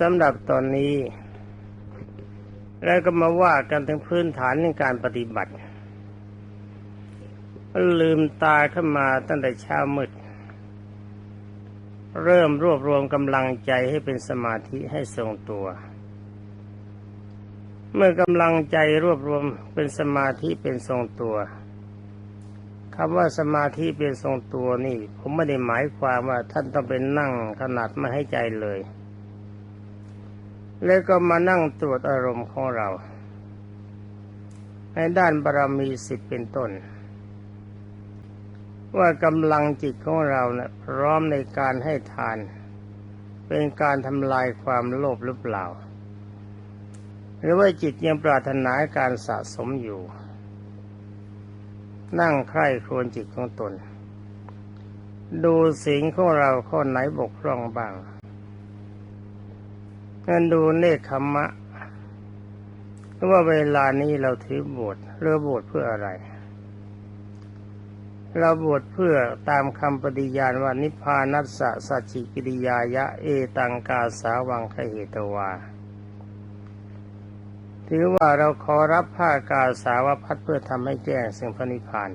สำหรับตอนนี้ แล้วก็มาว่ากันถึงพื้นฐานในการปฏิบัติ ลืมตาขึ้นมาตั้งแต่เช้ามืด เริ่มรวบรวมกำลังใจให้เป็นสมาธิให้ทรงตัว เมื่อกำลังใจรวบรวมเป็นสมาธิเป็นทรงตัวคำว่าสมาธิเป็นทรงตัวนี่ ผมไม่ได้หมายความว่าท่านต้องเป็นนั่งขนาดไม่ให้ใจเลย แล้วก็มานั่งตรวจอารมณ์ของเรา ในด้านบารมีสิบเป็นต้น ว่ากำลังจิตของเราเนะ่ะพร้อมในการให้ทาน เป็นการทำลายความโลภหรือเปล่า หรือว่าจิตยังปรารถนาการสะสมอยู่ นั่งใคร่ครวญจิตของตน ดูสิ่งของเราข้อไหนบกพร่องบ้าง งั้นดูเนคขมมะว่าเวลานี้เราถือบวชเรือบวชเพื่ออะไร เราบวชเพื่อตามคำปฏิญาณว่านิพพานัสสะสัจจิกิริยายะ เอตังกาสาวังคเหตวา ถือว่าเราขอรับผ้ากาสาวพัดเพื่อทำให้แจ้งสิ่งพระนิพพาน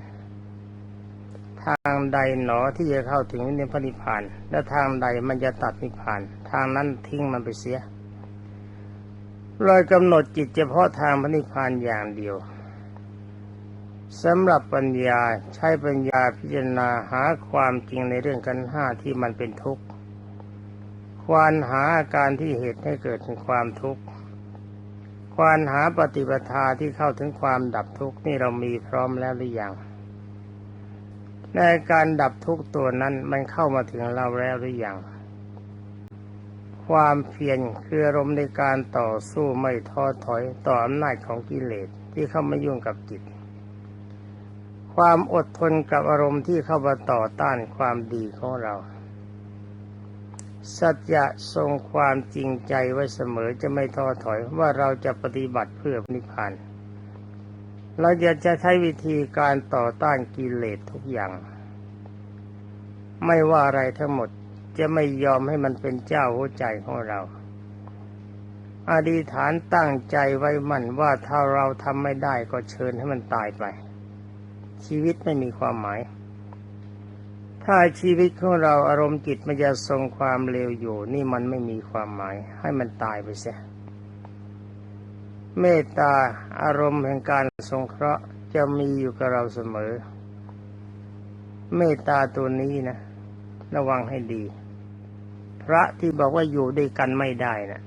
ทางใดหนอที่จะเข้าถึงนิพพานิพพานและทางใดมันจะตัดนิพพาน ทางนั้นทิ้งมันไปเสีย ลอยกำหนดจิตเฉพาะทางพระนิพพานอย่างเดียวสำหรับปัญญาใช้ปัญญาพิจารณาหาความจริงในเรื่องกันห้าที่มันเป็นทุกข์ควานหาอาการที่เหตุให้เกิดถึงความทุกข์ควานหาปฏิปทาที่เข้าถึงความดับทุกข์นี่เรามีพร้อมแล้วหรือยังในการดับทุกข์ตัวนั้นมันเข้ามาถึงเราแล้วหรือยัง ความเพียรคืออารมณ์ในการต่อสู้ไม่ท้อถอยต่ออำนาจของกิเลสที่เข้ามายุ่งกับจิต ความอดทนกับอารมณ์ที่เข้ามาต่อต้านความดีของเรา สัจจะทรงความจริงใจไว้เสมอจะไม่ท้อถอยว่าเราจะปฏิบัติเพื่อนิพพานเราจะจะใช้วิธีการต่อต้านกิเลสทุกอย่าง ไม่ว่าอะไรทั้งหมด จะไม่ยอมให้มันเป็นเจ้าหัวใจของเราอธิฐานตั้งใจไว้มั่นว่าถ้าเราทำไม่ได้ก็เชิญให้มันตายไป ชีวิตไม่มีความหมาย ถ้าชีวิตของเราอารมณ์จิตมันจะทรงความเลวอยู่ นี่มันไม่มีความหมาย ให้มันตายไปเสียเมตตาอารมณ์แห่งการสงเคราะห์จะมีอยู่กับเราเสมอ เมตตาตัวนี้นะ ระวังให้ดี พระที่บอกว่าอยู่ด้วยกันไม่ได้นะ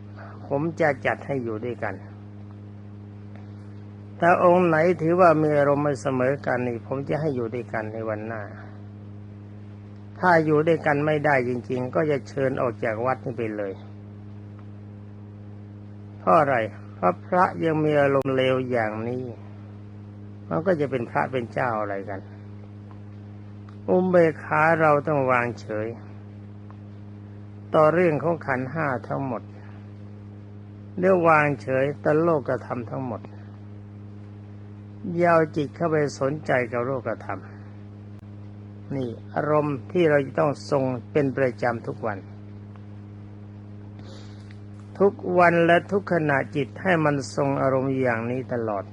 ผมจะจัดให้อยู่ด้วยกัน ถ้าองค์ไหนถือว่ามีอารมณ์ไม่เสมอกันนี่ ผมจะให้อยู่ด้วยกันในวันหน้า ถ้าอยู่ด้วยกันไม่ได้จริง ๆ ก็จะเชิญออกจากวัดนี้ไปเลยเพราะอะไรเพราะพระยังมีอารมณ์เลวอย่างนี้ มันก็จะเป็นพระเป็นเจ้าอะไรกัน อุเบกขาเราต้องวางเฉย ต่อเรื่องของขันห้าทั้งหมดเรียกวางเฉยต่อโลกธรรมทั้งหมดยาวจิตเข้าไปสนใจกับโลกธรรม นี่อารมณ์ที่เราจะต้องทรงเป็นประจำทุกวัน ทุกวันและทุกขณะจิตให้มันทรงอารมณ์อย่างนี้ตลอด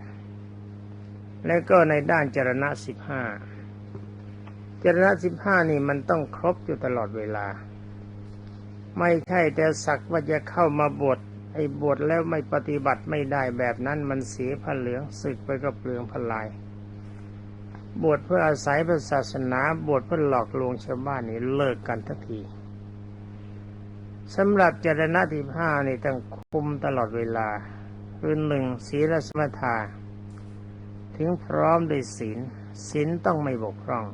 และก็ในด้านจรณะสิบห้าจรณะสิบห้านี่มันต้องครบอยู่ตลอดเวลา ไม่ใช่แต่สักว่าจะเข้ามาบวชไอ้บวชแล้วไม่ปฏิบัติไม่ได้แบบนั้นมันเสียผ้าเหลืองศึกไปก็เปลืองพลาย บวชเพื่ออาศัยพระศาสนาบวชเพื่อหลอกลวงชาวบ้านนี่เลิกกันทันทีสำหรับจรณะที่ห้านี่ต้องคุมตลอดเวลา คือหนึ่งศีลสมถาถึงพร้อมด้วยศีลศีลต้องไม่บกพร่อง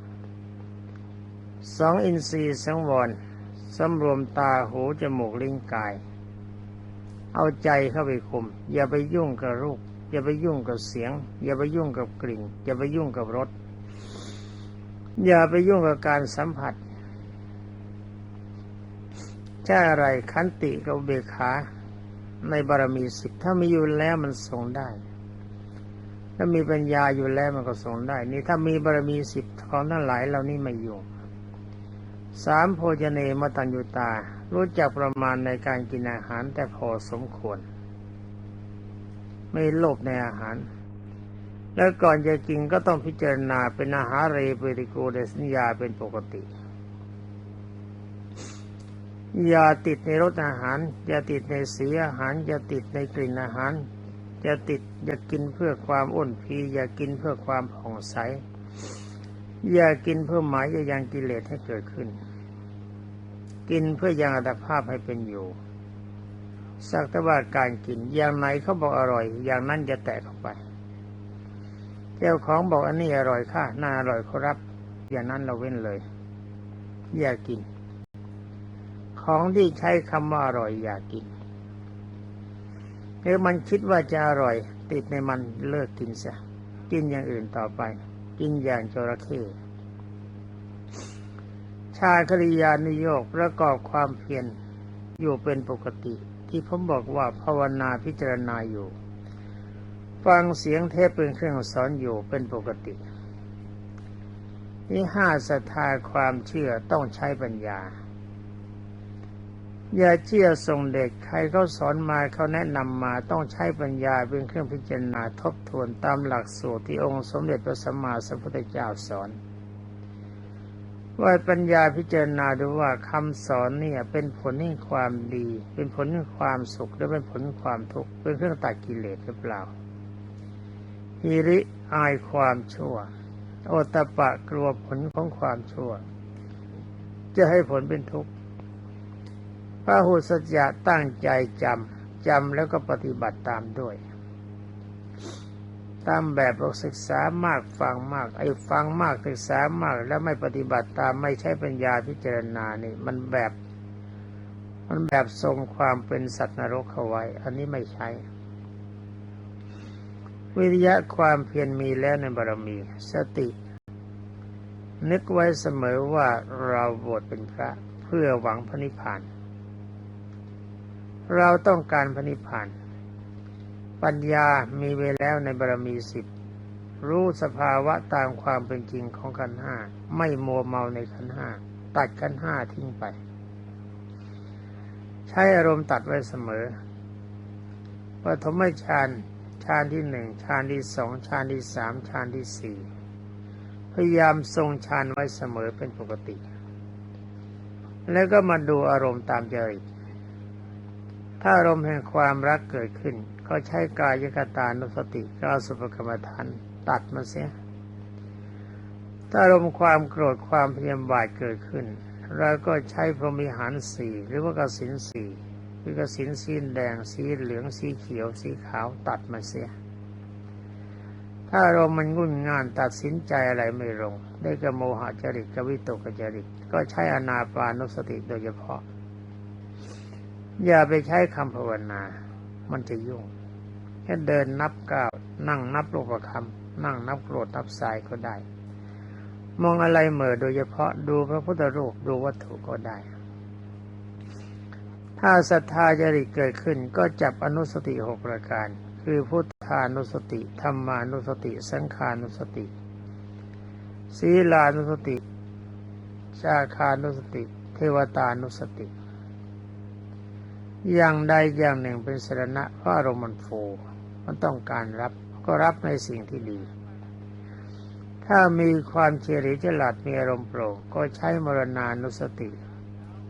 สองอินทรีย์สังวร สำรวมตาหูจมูกลิ้นกาย เอาใจเข้าไปคุม อย่าไปยุ่งกับรูป อย่าไปยุ่งกับเสียง อย่าไปยุ่งกับกลิ่น อย่าไปยุ่งกับรสอย่าไปยุ่งกับการสัมผัสใช่อะไรขันติกับเบขาในบารมีสิบถ้ามีอยู่แล้วมันทรงได้ ถ้ามีปัญญาอยู่แล้วมันก็ทรงได้ นี่ถ้ามีบารมีสิบของทั้งหลายเหล่านี้ไม่อยู่ สามโพชเนมตัญญูตา รู้จักประมาณในการกินอาหารแต่พอสมควร ไม่โลภในอาหาร แล้วก่อนจะกินก็ต้องพิจารณาเป็นอาหารเรปริโกเดสัญญาเป็นปกติอย่าติดในรสอาหาร อย่าติดในสีอาหาร อย่าติดในกลิ่นอาหาร อย่าติดอย่ากินเพื่อความอ้นพีอย่ากินเพื่อความผ่องใส อย่ากินเพื่อหมายจะยังกิเลสให้เกิดขึ้น กินเพื่อยังอัตภาพให้เป็นอยู่ สักแต่ว่าการกินอย่างไหนเขาบอกอร่อย อย่างนั้นจะแตะเข้าไปเจ้าของบอกอันนี้อร่อยค่ะน่าอร่อยครับ อย่างนั้นเราเว้นเลย อย่ากิน ของที่ใช้คำว่าอร่อยอย่ากินถ้ามันคิดว่าจะอร่อย ติดในมันเลิกกินซะกินอย่างอื่นต่อไป กินอย่างจระเข้ ชาคริยานิโยกประกอบความเพียรอยู่เป็นปกติ ที่ผมบอกว่าภาวนาพิจารณาอยู่ ฟังเสียงเทพเป็นเครื่องสอนอยู่เป็นปกติที่ห้าศรัทธาความเชื่อต้องใช้ปัญญา อย่าเชื่อส่งเด็กใครเขาสอนมาเขาแนะนำมาต้องใช้ปัญญาเป็นเครื่องพิจารณาทบทวนตามหลักสูตรที่องค์สมเด็จพระสัมมาสัมพุทธเจ้าสอน ว่าปัญญาพิจารณาดูว่าคำสอนเนี่ยเป็นผลแห่งความดี เป็นผลแห่งความสุขหรือเป็นผลแห่งความทุกข์เป็นเครื่องตัดกิเลสหรือเปล่าฮิริอายความชั่ว โอตะปะกลัวผลของความชั่ว จะให้ผลเป็นทุกข์พระหุสจะตั้งใจจำจำแล้วก็ปฏิบัติตามด้วย ตามแบบเราศึกษามากฟังมาก ไอ้ฟังมากศึกษามาก แล้วไม่ปฏิบัติตามไม่ใช่ปัญญาพิจารณานี่ มันแบบ มันแบบทรงความเป็นสัตว์นรกเข้าไว้ อันนี้ไม่ใช่วิริยะความเพียรมีแล้วในบารมี สติ นึกไว้เสมอว่าเราบวชเป็นพระเพื่อหวังพระนิพพาน เราต้องการพระนิพพาน ปัญญามีไว้แล้วในบารมีสิบรู้สภาวะตามความเป็นจริงของขันห้าไม่มัวเมาในขันห้าตัดขันห้าทิ้งไป ใช้อารมณ์ตัดไว้เสมอปฐมฌานฌานที่หนึ่งฌานที่สองฌานที่สามฌานที่สี่พยายามทรงฌานไว้เสมอเป็นปกติ แล้วก็มาดูอารมณ์ตามจริตถ้าอารมณ์แห่งความรักเกิดขึ้น ก็ใช้กายกตานุสติกาสุภกรรมฐานตัดมาเสีย ถ้าอารมณ์ความโกรธความพยาบาทเกิดขึ้นเราก็ใช้พรหมิหารสี่หรือว่ากสินสี่คือกสินสีแดงสีเหลืองสีเขียวสีขาวตัดมาเสีย ถ้าเรามันงุ่นงานตัดสินใจอะไรไม่ลง ได้กระโมหจริตกวิตกจริต ก็ใช้อนาปานุสติโดยเฉพาะ อย่าไปใช้คำภาวนา มันจะยุ่ง แค่เดินนับก้าวนั่งนับรูปคำนั่งนับโกรธนับสายก็ได้ มองอะไรเหม่อโดยเฉพาะดูพระพุทธรูปดูวัตถุก็ได้ ถ้าศรัทธาจริตเกิดขึ้นก็จับอนุสติหกประการ คือพุทธานุสติธรรมานุสติ สังขานุสติ ศีลานุสติชาคานุสติ เทวตานุสติอย่างใดอย่างหนึ่งเป็นสรณะพระอารมณ์มันโฟ มันต้องการรับก็รับในสิ่งที่ดี ถ้ามีความเฉลียวฉลาดมีอารมณ์โปร่งก็ใช้มรณานุสติ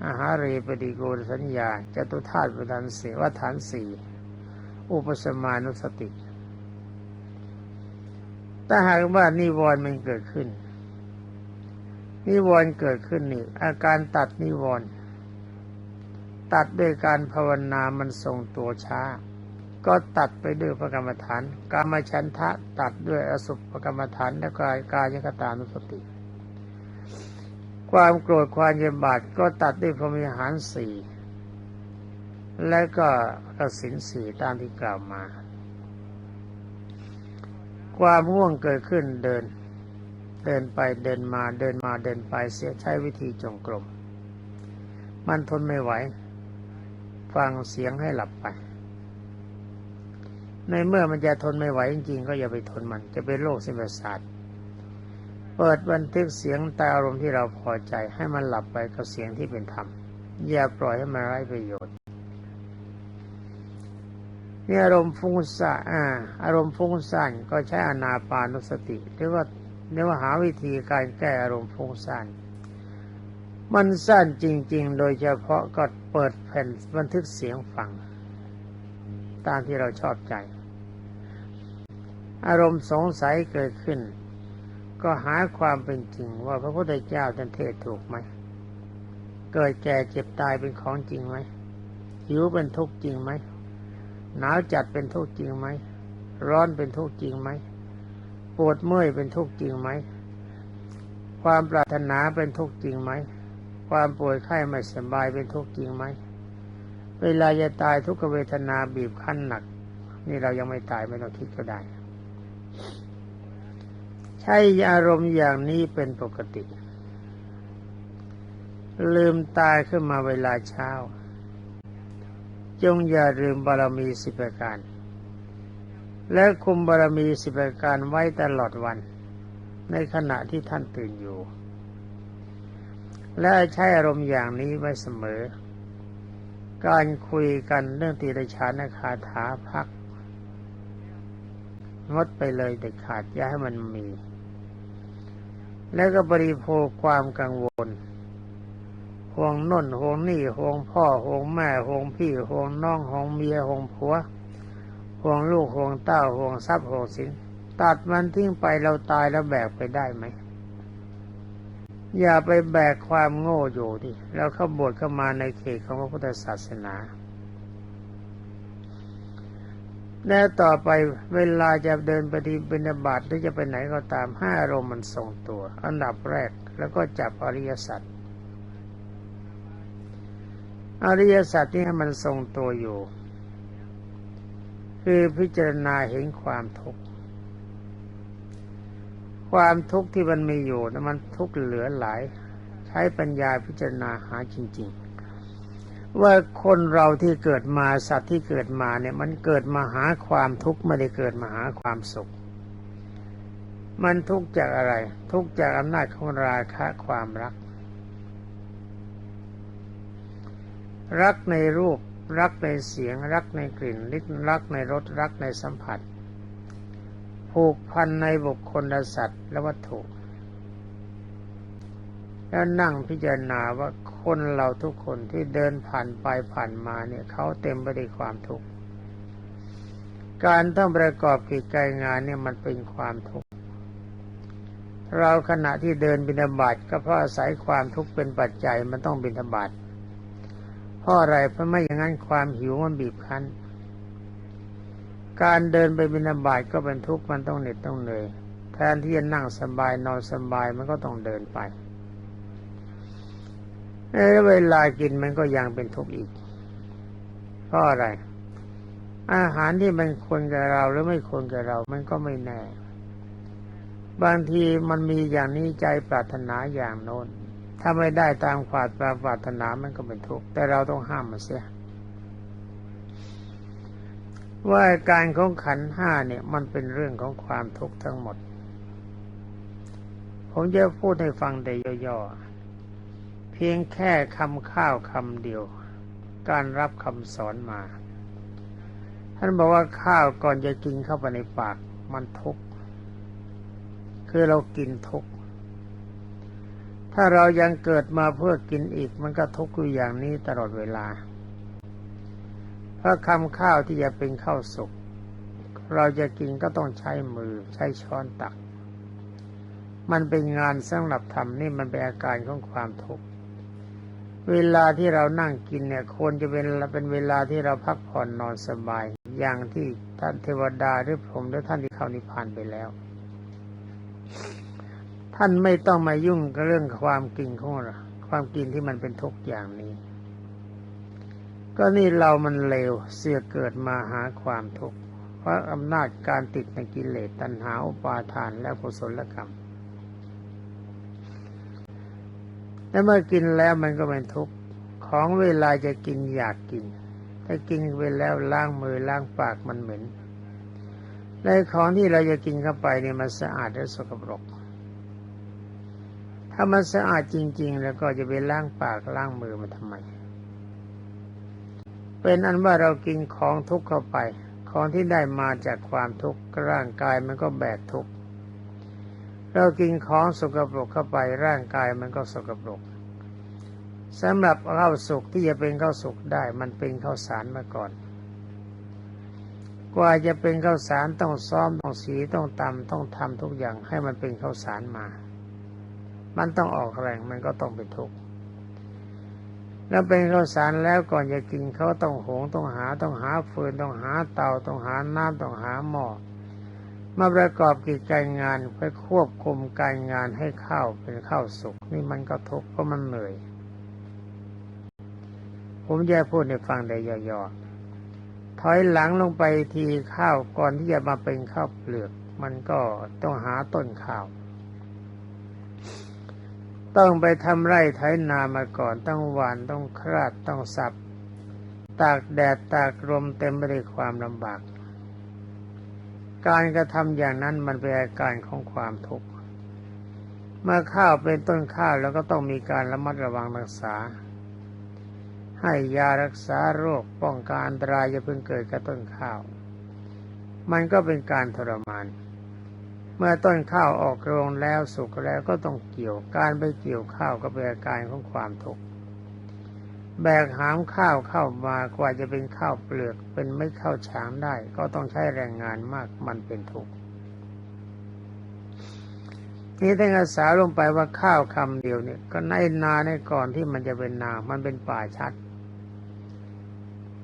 อาหารเรปฏิโกณสัญญาจตุธาตุประธานสีวัฏฐานสี่อุปสมานุสติถ้าหากว่านิวรณ์มันเกิดขึ้น นิวรณ์เกิดขึ้นนี่ อาการตัดนิวรณ์ตัดด้วยการภาวนามันทรงตัวช้า ก็ตัดไปด้วยพระกรรมฐานกรรมชันทะตัดด้วยอสุภกรรมฐานและกายกายกตานุสติ ความโกรธความเย็นบาดก็ตัดด้วยพรหมิหารสี่และก็กสินสี่ตามที่กล่าวมา ความง่วงเกิดขึ้นเดิน เดินไปเดินมาเดินมาเดินไปเสียใช้วิธีจงกรมมันทนไม่ไหว ฟังเสียงให้หลับไป ในเมื่อมันจะทนไม่ไหวจริงๆ ก็อย่าไปทนมัน จะเป็นโรคเส้นประสาทเปิดบันทึกเสียงตาอารมณ์ที่เราพอใจ ให้มันหลับไปกับเสียงที่เป็นธรรม อย่าปล่อยให้มันไร้ประโยชน์นี่อารมณ์ฟุ้งซ่านอ่าอารมณ์ฟุ้งซ่านก็ใช้อนาปานุสติ หรือว่าเรียกว่าหาวิธีการแก้อารมณ์ฟุ้งซ่านมันสั้นจริง ๆ โดยเฉพาะก็เปิดแผ่นบันทึกเสียงฟัง ตามที่เราชอบใจ อารมณ์สงสัยเกิดขึ้น ก็หาความเป็นจริงว่าพระพุทธเจ้าท่านเทศถูกไหม เกิดแก่เจ็บตายเป็นของจริงไหมหิวเป็นทุกข์จริงไหมหนาวจัดเป็นทุกข์จริงไหมร้อนเป็นทุกข์จริงไหมปวดเมื่อยเป็นทุกข์จริงไหมความปรารถนาเป็นทุกข์จริงไหมความป่วยไข้ไม่สบายเป็นทุกข์จริงไหมเวลาจะตายทุกขเวทนาบีบคั้นหนัก นี่เรายังไม่ตายไม่ต้องคิดก็ได้ ใช้อารมณ์อย่างนี้เป็นปกติ ลืมตายขึ้นมาเวลาเช้า จงอย่าลืมบารมีสิบประการ และคุมบารมีสิบประการไว้ตลอดวัน ในขณะที่ท่านตื่นอยู่ และใช้อารมณ์อย่างนี้ไว้เสมอ การคุยกันเรื่องตีรชานคาถาพัก งดไปเลยเด็ดขาดอย่าให้มันมี แล้วก็บริโภคความกังวลห่วงน่นห่วงนี่ห่วงพ่อห่วงแม่ห่วงพี่ห่วงน้องห่วงเมียห่วงผัวห่วงลูกห่วงเต้าห่วงทรัพย์ห่วงสินตัดมันทิ้งไปเราตายแล้วแบกไปได้ไหมอย่าไปแบกความโง่อยู่ดิแล้วเข้าบวชเข้ามาในเขตของพระพุทธศาสนา และต่อไปเวลาจะเดินปที่บิณบาตหรือจะไปไหนก็ตามห้าอารมณ์มันทรงตัว อันดับแรกแล้วก็จับอริยสัจอริยสัจที่ให้มันทรงตัวอยู่ คือพิจารณาเห็นความทุกข์ความทุกข์ที่มันมีอยู่นะมันทุกข์เหลือหลาย ใช้ปัญญาพิจารณาหาจริง ว่าคนเราที่เกิดมาสัตว์ที่เกิดมาเนี่ย มันเกิดมาหาความทุกข์ไม่ได้เกิดมาหาความสุข มันทุกข์จากอะไร ทุกข์จากอำนาจของราคะความรัก รักในรูปรักในเสียง รักในกลิ่นลิ้นรักในรสรักในสัมผัส ผูกพันในบุคคลและสัตว์และวัตถุ แล้วนั่งพิจารณาว่าคนเราทุกคนที่เดินผ่านไปผ่านมาเนี่ยเขาเต็มไปด้วยความทุกข์การต้องประกอบกิจการงานเนี่ยมันเป็นความทุกข์เราขณะที่เดินบิณฑบาตก็เพราะอาศัยความทุกข์เป็นปัจจัยมันต้องบิณฑบาตเพราะอะไรเพราะไม่อย่างนั้นความหิวมันบีบคั้น การเดินไปบิณฑบาตก็เป็นทุกข์มันต้องเหน็ดต้องเหนื่อยแทนที่จะนั่งสบายนอนสบายมันก็ต้องเดินไป แล้วเวลากินมันก็ยังเป็นทุกข์อีกเพราะอะไร อาหารที่มันควรกับเราหรือไม่ควรกับเรา มันก็ไม่แน่ บางทีมันมีอย่างนี้ใจปรารถนาอย่างโน้น ถ้าไม่ได้ตามความปรารถนามันก็เป็นทุกข์แต่เราต้องห้ามมันเสียว่าการของขันห้าเนี่ยมันเป็นเรื่องของความทุกข์ทั้งหมด ผมจะพูดให้ฟังแต่ย่อๆ พียงแค่คำข้าวคำเดียว การรับคำสอนมา ท่านบอกว่าข้าวก่อนจะกินเข้าไปในปากมันทุกข์คือเรากินทุกข์ถ้าเรายังเกิดมาเพื่อกินอีกมันก็ทุกข์อยู่อย่างนี้ตลอดเวลา เพราะคำข้าวที่จะเป็นข้าวสุกเราจะกินก็ต้องใช้มือใช้ช้อนตัก มันเป็นงานสำหรับทำนี่มันเป็นอาการของความทุกข์ เวลาที่เรานั่งกินเนี่ยควรจะเป็นเป็นเวลาที่เราพักผ่อนนอนสบาย อย่างที่ท่านเทวดาหรือพรหมหรือท่านที่เข้านิพพานไปแล้ว ท่านไม่ต้องมายุ่งกับเรื่องความกินของเราความกินที่มันเป็นทุกอย่างนี้ ก็นี่เรามันเลวเสียเกิดมาหาความทุกข์เพราะอำนาจการติดในกิเลสตัณหาอุปาทานและกุศลกรรม และเมื่อกินแล้วมันก็เป็นทุกข์ของเวลาจะกินอยากกิน ถ้ากินไปแล้วล้างมือล้างปากมันเหม็นในของที่เราจะกินเข้าไปเนี่ยมันสะอาดและสกปรก ถ้ามันสะอาดจริง ๆ แล้วก็จะไปล้างปากล้างมือมันทำไม เป็นอันว่าเรากินของทุกข์เข้าไป ของที่ได้มาจากความทุกข์ร่างกายมันก็แบกทุกข์ เรากินของสกปรกเข้าไปร่างกายมันก็สกปรกสำหรับข้าวสุกที่จะเป็นข้าวสุกได้มันเป็นข้าวสารมาก่อน กว่าจะเป็นข้าวสารต้องซ้อมต้องสีต้องตำต้องทำทุกอย่างให้มันเป็นข้าวสารมา มันต้องออกแรงมันก็ต้องเป็นทุกข์แล้วเป็นข้าวสารแล้วก่อนจะกินเขาต้องหงต้องหาต้องหาฟืนต้องหาเตาต้องหาน้ำต้องหาหม้อ มาประกอบกิจการงานเพื่อควบคุมการงานให้ข้าวเป็นข้าวสุกนี่มันก็ทุกข์เพราะมันเหนื่อย ผมจะพูดให้ฟังได้ย่อๆถอยหลังลงไปทีข้าวก่อนที่จะมาเป็นข้าวเปลือก มันก็ต้องหาต้นข้าว ต้องไปทำไร่ไถนามาก่อนต้องหวานต้องคราดต้องสับตากแดดตากลมเต็มไปด้วยความลำบาก การกระทำอย่างนั้นมันเป็นอาการของความทุกข์เมื่อข้าวเป็นต้นข้าวแล้วก็ต้องมีการระมัดระวังรักษา ให้ยารักษาโรคป้องกันอันตรายจะเพิ่งเกิดกับต้นข้าว มันก็เป็นการทรมาน เมื่อต้นข้าวออกโรงแล้วสุกแล้วก็ต้องเกี่ยวการไปเกี่ยวข้าวก็เป็นอาการของความทุกข์ แบกหามข้าวเข้ามากว่าจะเป็นข้าวเปลือก เป็นไม่ข้าวฉางได้ ก็ต้องใช้แรงงานมากมันเป็นทุกข์นี่ท่านอาสาลงไปว่าข้าวคำเดียวเนี่ยก็ในนาในก่อนที่มันจะเป็นนา มันเป็นป่าชัด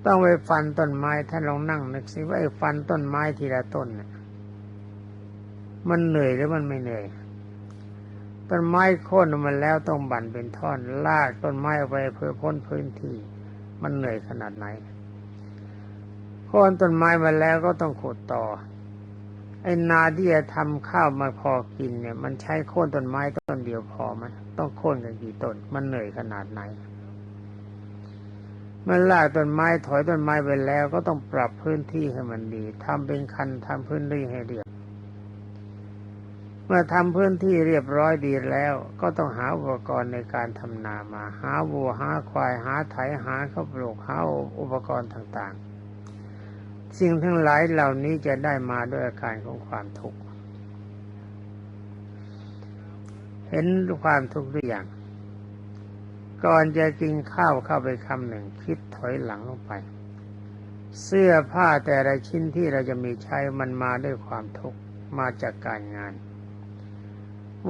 ต้องไปฟันต้นไม้ท่านลองนั่งนึกสิว่าไอ้ฟันต้นไม้ทีละต้นเนี่ยมันเหนื่อยหรือมันไม่เหนื่อย ต้นไม้โค่นมันแล้วต้องบั่นเป็นท่อนลากต้นไม้เอาไปเพื่อพ้นพื้นที่ มันเหนื่อยขนาดไหนโค่นต้นไม้มาแล้วก็ต้องขุดต่อ ไอ้นาที่จะทำข้าวมาพอกินเนี่ย มันใช้โค่นต้นไม้ต้นเดียวพอไหมต้องโค่นกันกี่ต้น มันเหนื่อยขนาดไหนมันลากต้นไม้ถอยต้นไม้ไปแล้วก็ต้องปรับพื้นที่ให้มันดีทำเป็นคันทำพื้นที่ให้เรียบ เมื่อทำพื้นที่เรียบร้อยดีแล้ว ก็ต้องหาอุปกรณ์ในการทำนามา หาวัวหาควายหาไถหาข้าวปลูกหาอุปกรณ์ต่างๆ สิ่งทั้งหลายเหล่านี้จะได้มาด้วยอาการของความทุกข์เห็นความทุกข์หรือยังก่อนจะกินข้าวเข้าไปคำหนึ่งคิดถอยหลังลงไป เสื้อผ้าแต่ละชิ้นที่เราจะมีใช้มันมาด้วยความทุกข์มาจากการงาน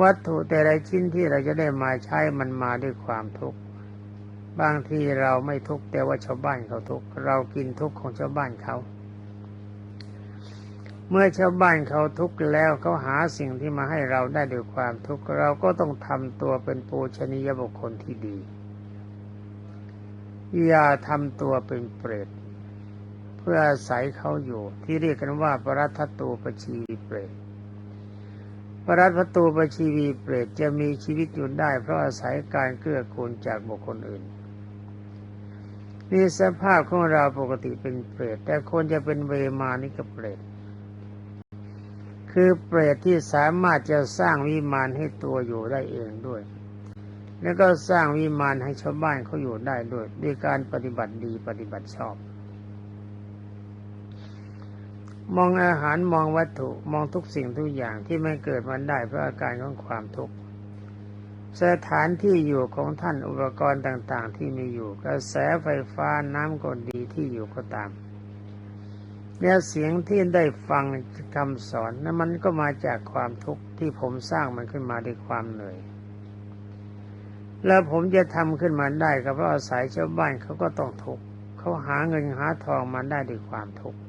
วัตถุแต่ละชิ้นที่เราจะได้มาใช้มันมาด้วยความทุกข์บางทีเราไม่ทุกข์แต่ว่าชาวบ้านเขาทุกข์เรากินทุกข์ของชาวบ้านเขา เมื่อชาวบ้านเขาทุกข์แล้วเขาหาสิ่งที่มาให้เราได้ด้วยความทุกข์เราก็ต้องทำตัวเป็นปูชนียบุคคลที่ดี อย่าทำตัวเป็นเปรตเพื่ออาศัยเขาอยู่ที่เรียกกันว่าปรัตถตูปชีเปรต ประรัตถตูปชีวีเปรตจะมีชีวิตอยู่ได้ เพราะอาศัยการเกื้อกูลจากบุคคลอื่นนี่สภาพของเราปกติเป็นเปรต แต่คนจะเป็นเวมานิกเปรต คือเปรตที่สามารถจะสร้างวิมานให้ตัวอยู่ได้เองด้วย แล้วก็สร้างวิมานให้ชาวบ้านเขาอยู่ได้ด้วยด้วยการปฏิบัติดีปฏิบัติชอบ มองอาหารมองวัตถุมองทุกสิ่งทุกอย่างที่ไม่เกิดมันได้เพราะอาการของความทุกข์สถานที่อยู่ของท่านอุปกรณ์ต่างๆ ที่มีอยู่กระแสไฟฟ้าน้ำก็ดีที่อยู่ก็ตามแล้วเสียงที่ได้ฟังคำสอนนั้นมันก็มาจากความทุกข์ที่ผมสร้างมันขึ้นมาด้วยความเหนื่อย แล้วผมจะทำขึ้นมาได้ก็เพราะอาศัยชาวบ้านเขาก็ต้องทุกข์เขาหาเงินหาทองมาได้ด้วยความทุกข์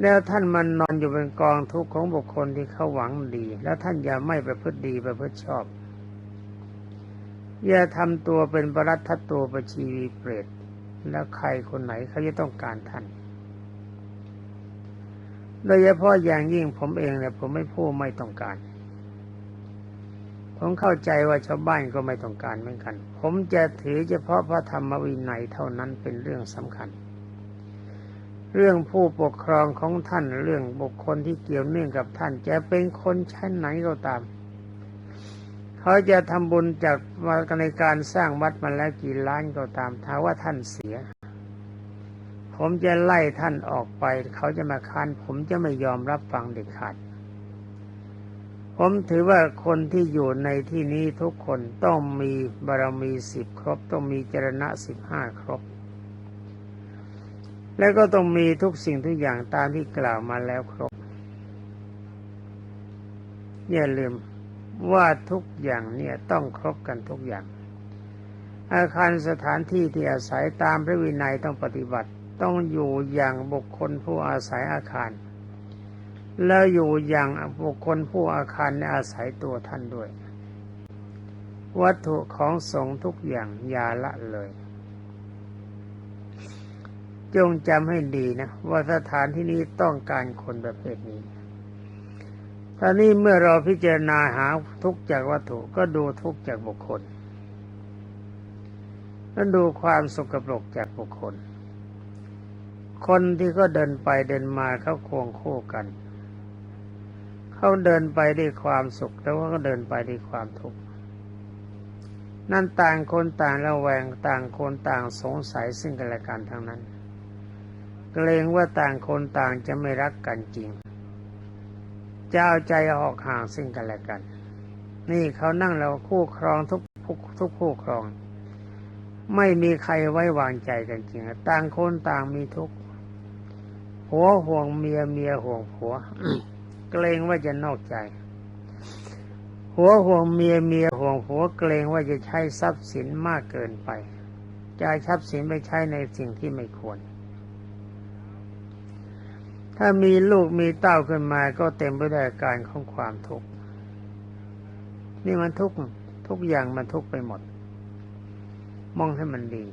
แล้วท่านมันนอนอยู่เป็นกองทุกข์ของบุคคลที่เขาหวังดี แล้วท่านอย่าไม่ประพฤติดีประพฤติชอบ อย่าทำตัวเป็นปรัตถตัวประชีวีเปรตแล้วใครคนไหนเขาจะต้องการท่านโดยเฉพาะอย่างยิ่งผมเองเนี่ยผมไม่พูดไม่ต้องการ ผมเข้าใจว่าชาวบ้านก็ไม่ต้องการเหมือนกัน ผมจะถือเฉพาะพระธรรมวินัยเท่านั้นเป็นเรื่องสำคัญ เรื่องผู้ปกครองของท่านเรื่องบุคคลที่เกี่ยวเนื่องกับท่าน จะเป็นคนชั้นไหนก็ตาม เขาจะทำบุญจากมาในการสร้างวัดมาแล้วกี่ล้านก็ตามถ้าว่าท่านเสีย ผมจะไล่ท่านออกไป เขาจะมาค้านผมจะไม่ยอมรับฟังเด็ดขาดผมถือว่าคนที่อยู่ในที่นี้ทุกคนต้องมีบารมีสิบครบ ต้องมีจรณะสิบห้าครบ แล้วก็ต้องมีทุกสิ่งทุกอย่างตามที่กล่าวมาแล้วครบ อย่าลืมว่าทุกอย่างเนี่ยต้องครบกันทุกอย่าง อาคารสถานที่ที่อาศัยตามพระวินัยต้องปฏิบัติ ต้องอยู่อย่างบุคคลผู้อาศัยอาคาร แล้วอยู่อย่างบุคคลผู้อาคารในอาศัยตัวท่านด้วย วัตถุของสงฆ์ทุกอย่างอย่าละเลย จงจำให้ดีนะ ว่าสถานที่นี้ต้องการคนประเภทนี้ตอนนี้เมื่อเราพิจารณาหาทุกจากวัตถุก็ดูทุกจากบุคคลแล้วดูความสกปรกจากบุคคล คนที่เขาเดินไปเดินมาเขาควงคู่กัน เขาเดินไปด้วยความสุขแต่ว่าก็เดินไปด้วยความทุกข์นั่นต่างคนต่างระแวงต่างคนต่างสงสัยซึ่งกันและกันทั้งนั้น เกรงว่าต่างคนต่างจะไม่รักกันจริงจะเอาใจออกห่างซึ่งกันและกัน นี่เขานั่งเราคู่ครองทุกทุกทุกคู่ครอง ไม่มีใครไว้วางใจกันจริงต่างคนต่างมีทุกผัวห่วงเมียเมียห่วงผัวเกรงว่าจะนอกใจหัวห่วงเมียเมียห่วงผัวเกรงว่าจะใช้ทรัพย์สินมากเกินไปจะทรัพย์สินไปใช้ในสิ่งที่ไม่ควร ถ้ามีลูกมีเต้าขึ้นมาก็เต็มไปด้วยการของความทุกข์นี่มันทุกข์ทุกอย่างมันทุกข์ไปหมด มองให้มันดี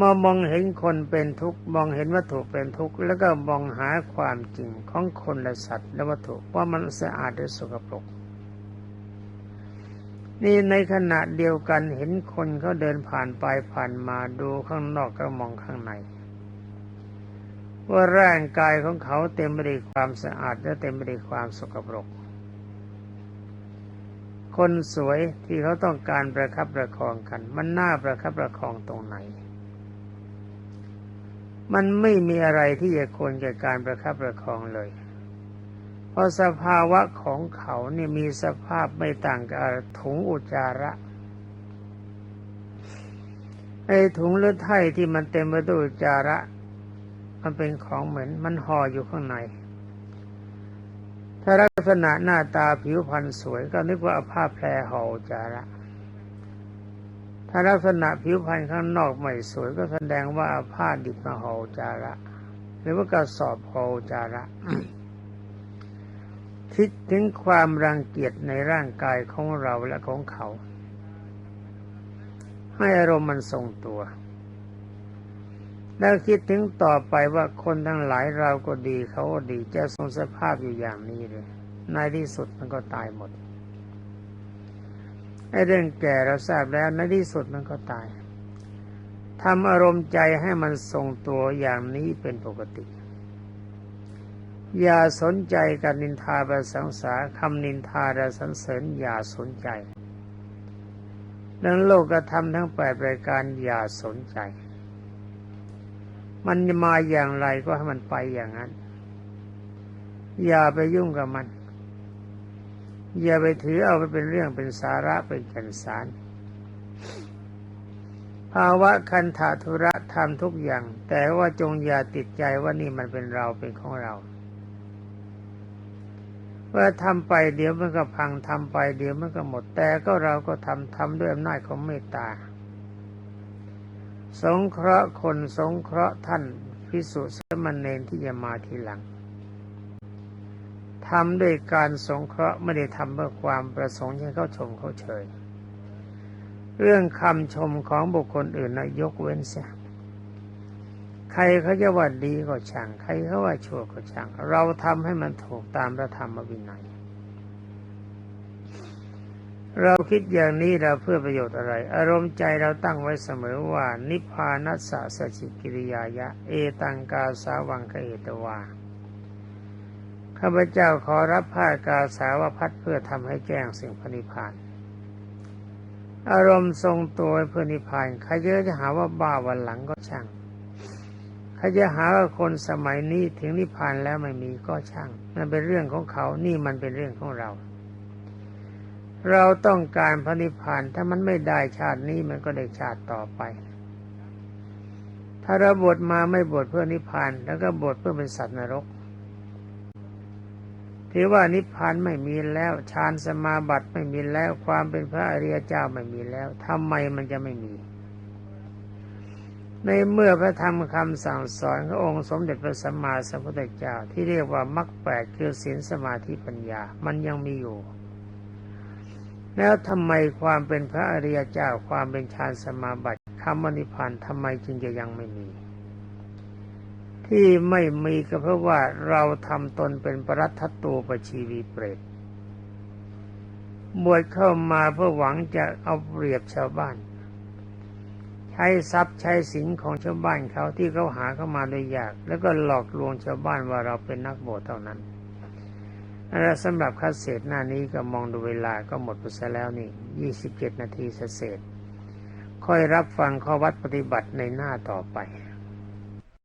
มอมองเห็นคนเป็นทุกข์มองเห็นวัตถุเป็นทุกข์แล้วก็มองหาความจริงของคนและสัตว์และวัตถุว่ามันสะอาดหรือสกปรกนี่ในขณะเดียวกันเห็นคนเขาเดินผ่านไปผ่านมาดูข้างนอกก็มองข้างใน ว่าร่างกายของเขาเต็มไปด้วยความสะอาดและเต็มไปด้วยความสกปรก คนสวยที่เขาต้องการประคับประคองกัน มันน่าประคับประคองตรงไหน มันไม่มีอะไรที่จะควรแก่การประคับประคองเลย เพราะสภาวะของเขาเนี่ยมีสภาพไม่ต่างกับถุงอุจจาระไอ้ถุงเลือดไทยที่มันเต็มไปด้วยอุจจาระ มันเป็นของเหมือนมันห่ออยู่ข้างใน ถ้าลักษณะหน้าตาผิวพรรณสวยก็นึกว่าผ้าแพรห่อจาระถ้าลักษณะผิวพรรณข้างนอกไม่สวยก็แสดงว่าผ้าดิบมาห่อจาระหรือว่ากระสอบห่อจาระคิดถึงความรังเกียจในร่างกายของเราและของเขา ให้อารมณ์มันทรงตัว แล้วคิดถึงต่อไปว่าคนทั้งหลายเราก็ดีเขาก็ดีจะทรงสภาพอยู่อย่างนี้เลยในที่สุดมันก็ตายหมดไอ้เรื่องแก่เราทราบแล้วในที่สุดมันก็ตายทำอารมณ์ใจให้มันทรงตัวอย่างนี้เป็นปกติ อย่าสนใจกับนินทาประสังสาคำนินทาและสรรเสริญอย่าสนใจเรื่องโลกธรรมทั้งแปดรายการอย่าสนใจ มันมาอย่างไรก็ให้มันไปอย่างนั้น อย่าไปยุ่งกับมัน อย่าไปถือเอาไปเป็นเรื่องเป็นสาระเป็นกันสาร ภาวะคันธาธุระทำทุกอย่าง แต่ว่าจงอย่าติดใจว่านี่มันเป็นเราเป็นของเราว่าทำไปเดี๋ยวมันก็พังทำไปเดี๋ยวมันก็หมดแต่ก็เราก็ทำทำด้วยอำนาจของเมตตา สงเคราะห์คนสงเคราะห์ท่านพิสุสมณเณรที่จะมาทีหลังทำด้วยการสงเคราะห์ไม่ได้ทำเพื่อความประสงค์ให้เขาชมเขาเชยเรื่องคำชมของบุคคลอื่นนะยกเว้นเสียใครเขาจะว่าดีก็ช่าง ใครเขาว่าชั่วก็ช่าง เราทำให้มันถูกตามพระธรรมวินัย เราคิดอย่างนี้เราเพื่อประโยชน์อะไร อารมณ์ใจเราตั้งไว้เสมอว่า นิพพานัสสะสจิกิริยายะ เอตังกาสาวังคเอตวาข้าพเจ้าขอรับผ้ากาสาวพัดเพื่อทำให้แจ้งสิ่งพนิพาน อารมณ์ทรงตัวเพื่อนิพานใครเยอะจะหาว่าบ้าวันหลังก็ช่างใครจะหาว่าคนสมัยนี้ถึงนิพพานแล้วไม่มีก็ช่างนั่นเป็นเรื่องของเขานี่มันเป็นเรื่องของเรา เราต้องการพระนิพพานถ้ามันไม่ได้ชาตินี้มันก็ได้ชาติต่อไป ถ้าเราบวชมาไม่บวชเพื่อนิพพานแล้วก็บวชเพื่อเป็นสัตว์นรกถือว่านิพพานไม่มีแล้วฌานสมาบัติไม่มีแล้ว ความเป็นพระอริยเจ้าไม่มีแล้วทำไมมันจะไม่มี ในเมื่อพระธรรมคำสั่งสอนขององค์สมเด็จพระสัมมาสัมพุทธเจ้าที่เรียกว่ามรรคแปดคือศีลสมาธิปัญญา มันยังมีอยู่ แล้วทำไมความเป็นพระอริยเจ้าความเป็นฌานสมาบัติคำวานิพพานทำไมจึงจะยังไม่มี ที่ไม่มีก็เพราะว่าเราทำตนเป็นปรัตถตูปชีวีเปรตบวชเข้ามาเพื่อหวังจะเอาเปรียบชาวบ้าน ใช้ทรัพย์ใช้สินของชาวบ้านเขาที่เขาหาเข้ามาโดยยาก แล้วก็หลอกลวงชาวบ้านว่าเราเป็นนักบวชเท่านั้น และสำหรับคัดเศษหน้านี้ก็มองดูเวลาก็หมดไปซะแล้วนี่ยี่สิบเจ็ดนาทีเศษค่อยรับฟังข้อวัดปฏิบัติในหน้าต่อไป